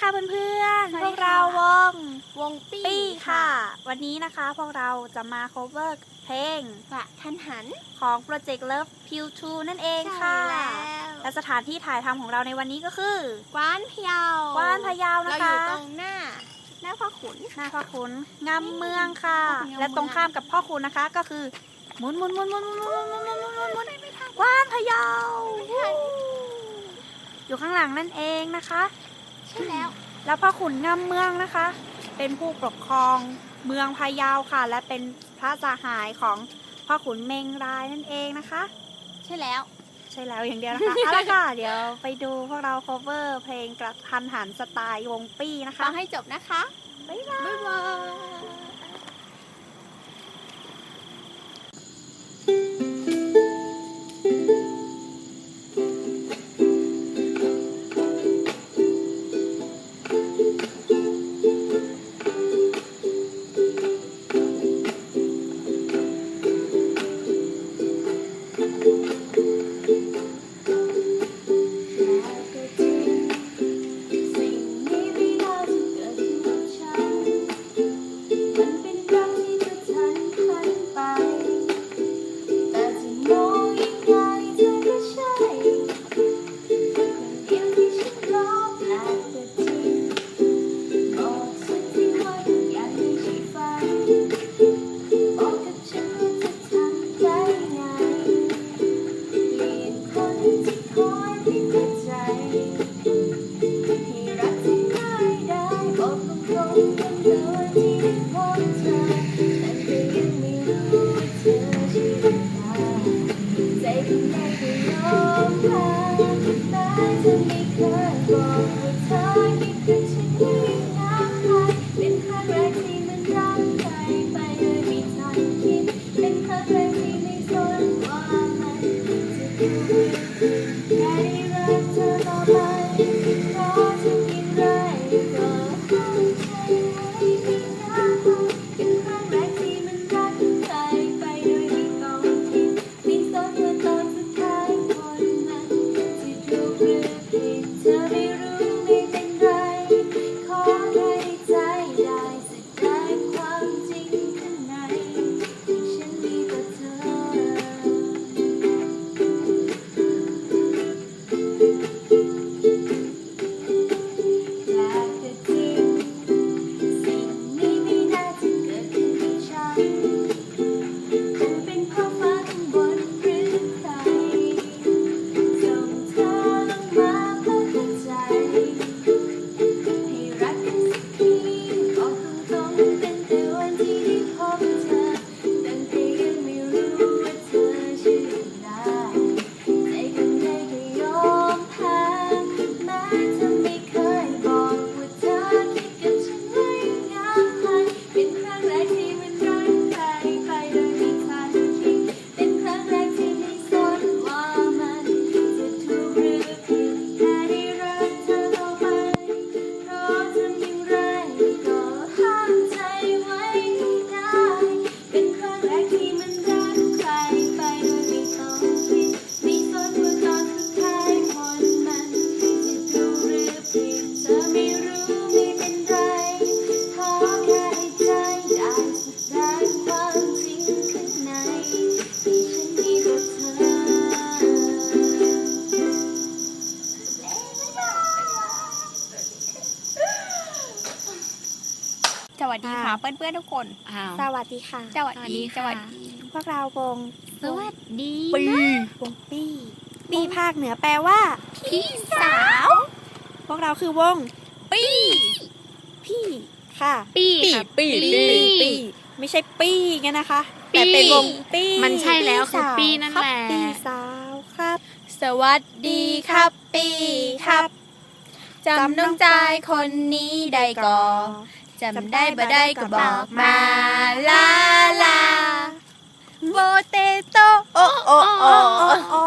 ค่ะเพื่อนสวัสดีค่ะๆพวกเราวงวงปี้ปี้ค่ะ วันนี้นะคะพวกเราจะมา cover เพลงกระทันหันของ Project Love p u 2นั่นเองค่ะใช่และแล้วสถานที่ถ่ายทำของเราในวันนี้ก็คือกวานพะเยากวานพะเยานะเราอคะยู่ตรงหน้าหน้าพ่อขุนหน้าพ่อขุนงามเมืองค่ะพ่อขุนงามเมืองและตรงข้ามกับพ่อขุนนะคะก็คือหมุนหมุนหมุนหมุนหมุนหมุนหมุนหมุนหมุนหมุนหมุนกวานพะเยาอยู่ข้างหลังนั่นเองนะคะ ใช่แล้ว แล้วพ่อขุนงามเมืองนะคะ เป็นผู้ปกครองเมืองพะเยาค่ะ และเป็นพระสหายของพ่อขุนเมงรายนั่นเองนะคะ ใช่แล้ว ใช่แล้วอย่างเดียวนะคะเอาละค่ะ เดี๋ยวไปดูพวกเรา cover เพลงกระทันหันสไตล์วงปี้นะคะฟังให้จบนะคะ บ๊ายบาย Thank you. วัสดีค่ะ เพื่อนๆทุกคนอ้าวสวัสดีค่ะ สวัสดีสวัสดีพวกเราวงสวัสดีปีวงปี้ปี้ภาคเหนือแปลว่า พี่สาว พวกเราคือวง ปี้พี่ค่ะ ปี้ปี้ปี้ปี้ไม่ใช่ปี้กันนะคะปี้แต่เป็นวงปี้มันใช่แล้วคือสาปี้นั่นแหละครับปี้สาวครับ สวัสดีครับปี้ครับจำน้องจายคนนี้ได้ก่อ จำได้บ่ได้ก็บอกมาลาลาโบเตโตโอโอโอโอ้